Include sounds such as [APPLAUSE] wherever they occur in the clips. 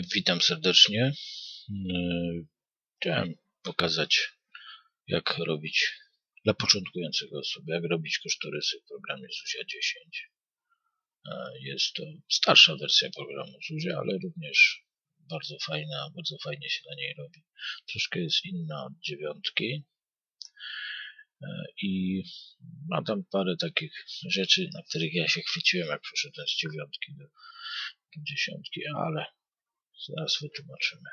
Witam serdecznie. Chciałem pokazać, jak robić dla początkującego osoby, jak robić kosztorysy w programie Zuzia 10. Jest to starsza wersja programu Zuzia, ale również bardzo fajna, bardzo fajnie się na niej robi. Troszkę jest inna od dziewiątki i ma tam parę takich rzeczy, na których ja się chwyciłem, jak przeszedłem z dziewiątki do dziesiątki, ale Zaraz wytłumaczymy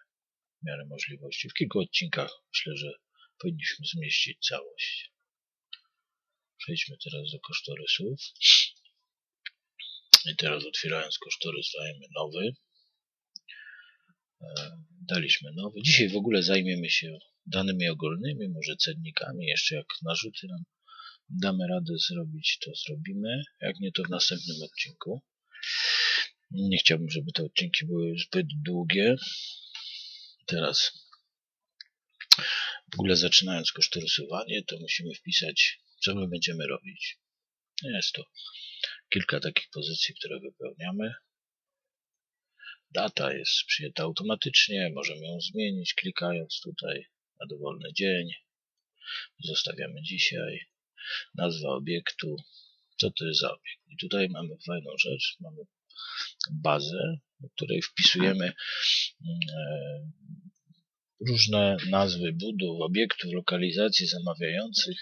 w miarę możliwości. W kilku odcinkach myślę, że powinniśmy zmieścić całość. Przejdźmy teraz do kosztorysów. I teraz otwierając kosztorys dajemy nowy. E, daliśmy nowy. Dzisiaj w ogóle zajmiemy się danymi ogólnymi, może cennikami. Jeszcze jak narzuty nam damy radę zrobić, to zrobimy. Jak nie, to w następnym odcinku. Nie chciałbym, żeby te odcinki były zbyt długie. Teraz w ogóle zaczynając kosztorysowanie, to musimy wpisać, co my będziemy robić. Jest to kilka takich pozycji, które wypełniamy. Data jest przyjęta automatycznie, możemy ją zmienić klikając tutaj na dowolny dzień. Zostawiamy dzisiaj. Nazwa obiektu. Co to jest za obiekt? I tutaj mamy fajną rzecz. Mamy bazę, do której wpisujemy e, różne nazwy budów, obiektów, lokalizacji zamawiających.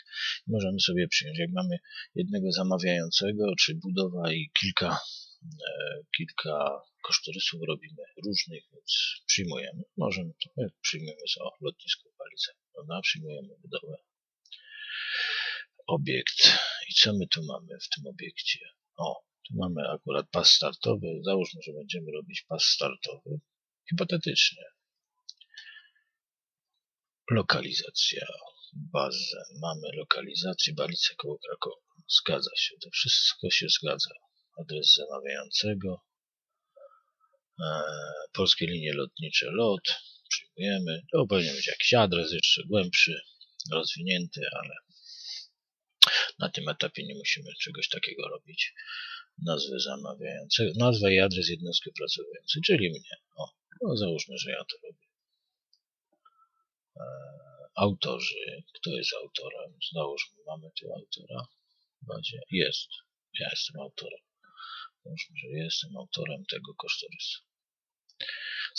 Możemy sobie przyjąć, jak mamy jednego zamawiającego, czy budowa i kilka, e, kilka kosztorysów robimy różnych, więc przyjmujemy. Możemy, przyjmujemy o lotnisko Palice, prawda? Przyjmujemy budowę. Obiekt. I co my tu mamy w tym obiekcie? O, tu mamy akurat pas startowy. Załóżmy, że będziemy robić pas startowy. Hipotetycznie. Lokalizacja. Bazę. Mamy lokalizację Balice koło Krakowa. Zgadza się. To wszystko się zgadza. Adres zamawiającego. Eee, polskie linie lotnicze LOT. Przyjmujemy. To powinien być jakiś adres jeszcze głębszy, rozwinięty, ale na tym etapie nie musimy czegoś takiego robić nazwę zamawiającego, nazwę i adres jednostki pracującej, czyli mnie. O, no załóżmy, że ja to robię. E, autorzy. Kto jest autorem? Załóżmy, mamy tu autora. Jest. Ja jestem autorem. Załóżmy, że jestem autorem tego kosztorysu.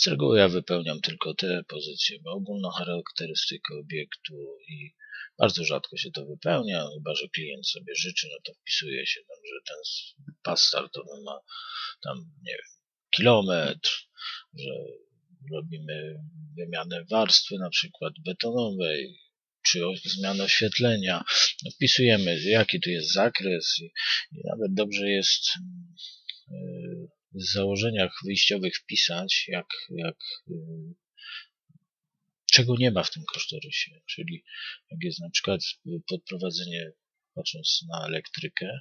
Z reguły ja wypełniam tylko te pozycje, bo ogólną charakterystykę obiektu i bardzo rzadko się to wypełnia, chyba że klient sobie życzy, no to wpisuje się tam, że ten pas startowy ma tam, nie wiem, kilometr, że robimy wymianę warstwy na przykład betonowej, czy zmianę oświetlenia. No, wpisujemy, jaki tu jest zakres i, i nawet dobrze jest założeniach wyjściowych wpisać, jak, jak yy, czego nie ma w tym kosztorysie. Czyli jak jest na przykład podprowadzenie, patrząc na elektrykę,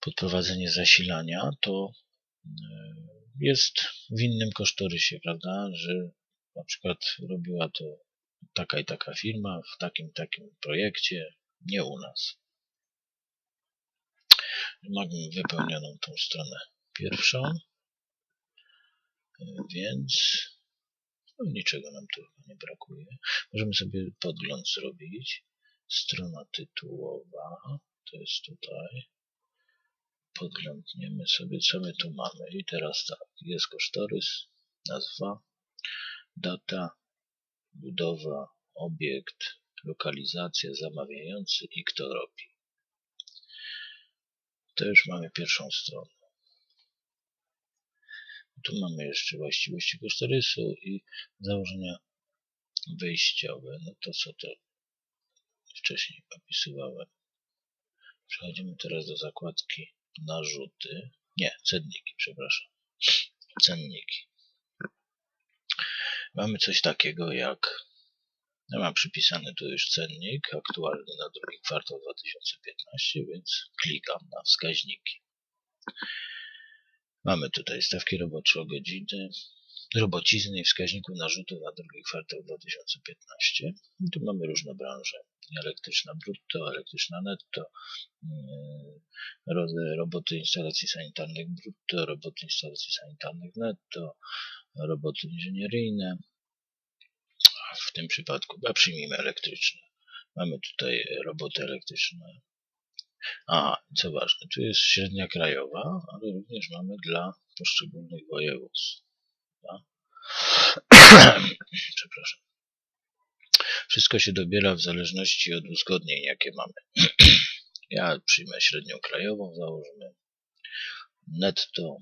podprowadzenie zasilania, to e, jest w innym kosztorysie, prawda, że na przykład robiła to taka i taka firma w takim takim projekcie, nie u nas. Mamy wypełnioną tą stronę pierwszą, e, więc no, niczego nam tu nie brakuje. Możemy sobie podgląd zrobić. Strona tytułowa, to jest tutaj. Podglądniemy sobie, co my tu mamy. I teraz tak, jest kosztorys, nazwa, data, budowa, obiekt, lokalizacja, zamawiający i kto robi. To już mamy pierwszą stronę. Tu mamy jeszcze właściwości kosztorysu i założenia wejściowe. No to co to wcześniej opisywałem. Przechodzimy teraz do zakładki narzuty. Nie, cenniki, przepraszam. Cenniki. Mamy coś takiego jak ja mam przypisany tu już cennik aktualny na drugi kwartał 2015, więc klikam na wskaźniki. Mamy tutaj stawki robocze o godziny, robocizny i wskaźników narzutów na drugi kwartał 2015. I tu mamy różne branże. Elektryczna brutto, elektryczna netto, mm, roboty instalacji sanitarnych brutto, roboty instalacji sanitarnych netto, roboty inżynieryjne. W tym przypadku, a przyjmijmy elektryczne. Mamy tutaj roboty elektryczne. A, co ważne, tu jest średnia krajowa, ale również mamy dla poszczególnych województw. [CLEARS THROAT] Przepraszam. Wszystko się dobiera w zależności od uzgodnień, jakie mamy. [CLEARS THROAT] Ja przyjmę średnią krajową, założymy netto,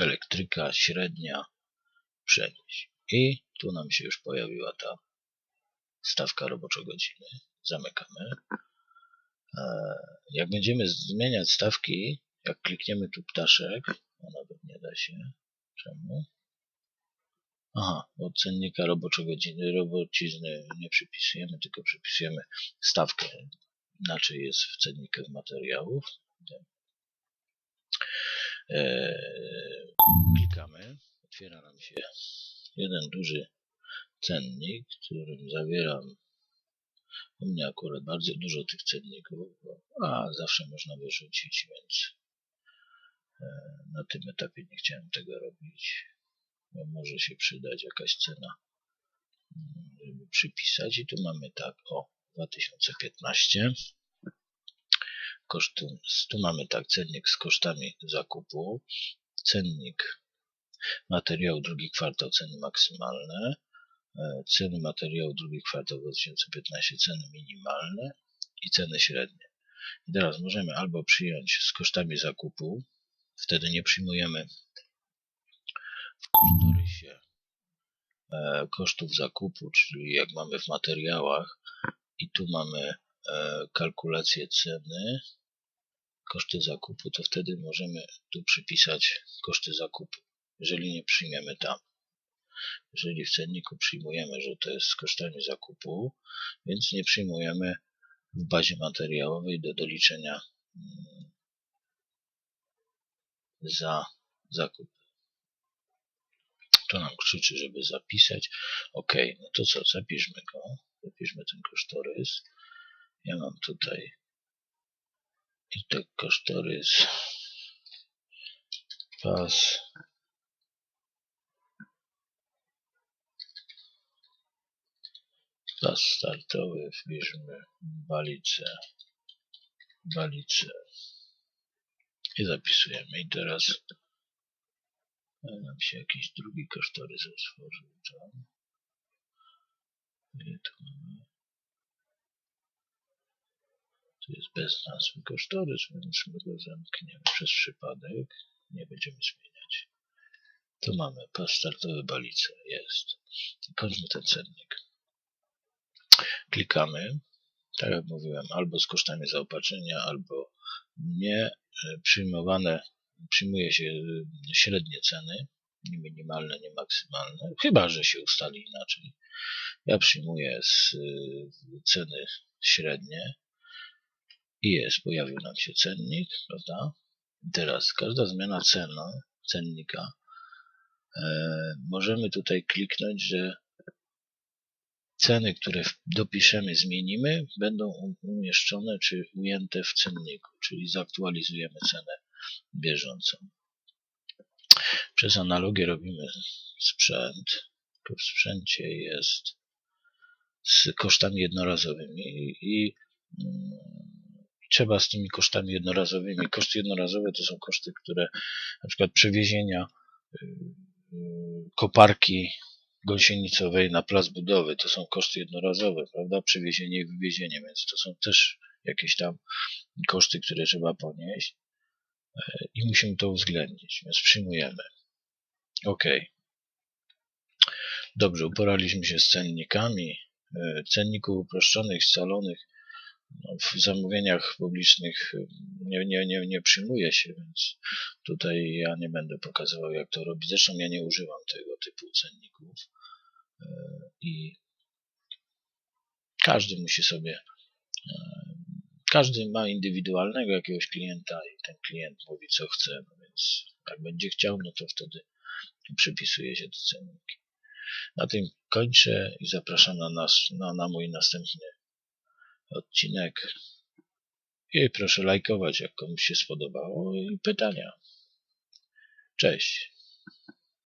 elektryka, średnia, przenieść. I tu nam się już pojawiła ta stawka roboczo-godziny. Zamykamy. Jak będziemy zmieniać stawki, jak klikniemy tu ptaszek, a nawet nie da się. Czemu? Aha, od cennika roboczo-godziny, robocizny nie przypisujemy, tylko przypisujemy stawkę. Inaczej jest w cennikach materiałów. Eee, klikamy, otwiera nam się jeden duży cennik, którym zawieram u mnie akurat bardzo dużo tych cenników, a zawsze można wyrzucić, więc e, na tym etapie nie chciałem tego robić, bo może się przydać jakaś cena, mm, żeby przypisać. I tu mamy tak, o 2015. Koszty, tu mamy tak cennik z kosztami zakupu, cennik materiału drugi kwartał ceny maksymalne, ceny materiału drugi kwartał 2015 ceny minimalne i ceny średnie. I teraz możemy albo przyjąć z kosztami zakupu, wtedy nie przyjmujemy w kosztorysie e, kosztów zakupu, czyli jak mamy w materiałach i tu mamy e, kalkulację ceny, koszty zakupu, to wtedy możemy tu przypisać koszty zakupu, jeżeli nie przyjmiemy tam. Jeżeli w cenniku przyjmujemy, że to jest z kosztami zakupu, więc nie przyjmujemy w bazie materiałowej do doliczenia mm, za zakup. To nam krzyczy, żeby zapisać. OK, no to co, zapiszmy go. Zapiszmy ten kosztorys. Ja mam tutaj i to kosztorys pas pas startowy wpiszmy balicę balicę i zapisujemy i teraz nam się jakiś drugi kosztorys otworzył tam tu tu jest bez nazwy kosztorys, więc my go zamkniemy przez przypadek. Nie będziemy zmieniać. Tu mamy pas startowy balice. Jest. Kończmy ten cennik. Klikamy. Tak jak mówiłem, albo z kosztami zaopatrzenia, albo nie e, przyjmowane, przyjmuje się e, średnie ceny, nie minimalne, nie maksymalne, chyba że się ustali inaczej. Ja przyjmuję z e, ceny średnie, i jest, pojawił nam się cennik, prawda? Teraz każda zmiana cena, cennika, e, możemy tutaj kliknąć, że ceny, które dopiszemy, zmienimy, będą umieszczone czy ujęte w cenniku, czyli zaktualizujemy cenę bieżącą. Przez analogię robimy sprzęt. W sprzęcie jest z kosztami jednorazowymi i mm, trzeba z tymi kosztami jednorazowymi. Koszty jednorazowe to są koszty, które na przykład przewiezienia y, y, koparki gąsienicowej na plac budowy to są koszty jednorazowe, prawda? Przewiezienie i wywiezienie, więc to są też jakieś tam koszty, które trzeba ponieść e, i musimy to uwzględnić, więc przyjmujemy. OK. Dobrze, uporaliśmy się z cennikami. E, cenników uproszczonych, scalonych no, w zamówieniach publicznych nie, nie, nie, nie przyjmuje się, więc tutaj ja nie będę pokazywał, jak to robić. Zresztą ja nie używam tego typu cenników i każdy musi sobie, e, każdy ma indywidualnego jakiegoś klienta i ten klient mówi, co chce, no więc jak będzie chciał, no to wtedy przypisuje się te cenniki. Na tym kończę i zapraszam na, nas, na, na mój następny odcinek. I proszę lajkować, jak komuś się spodobało i pytania. Cześć.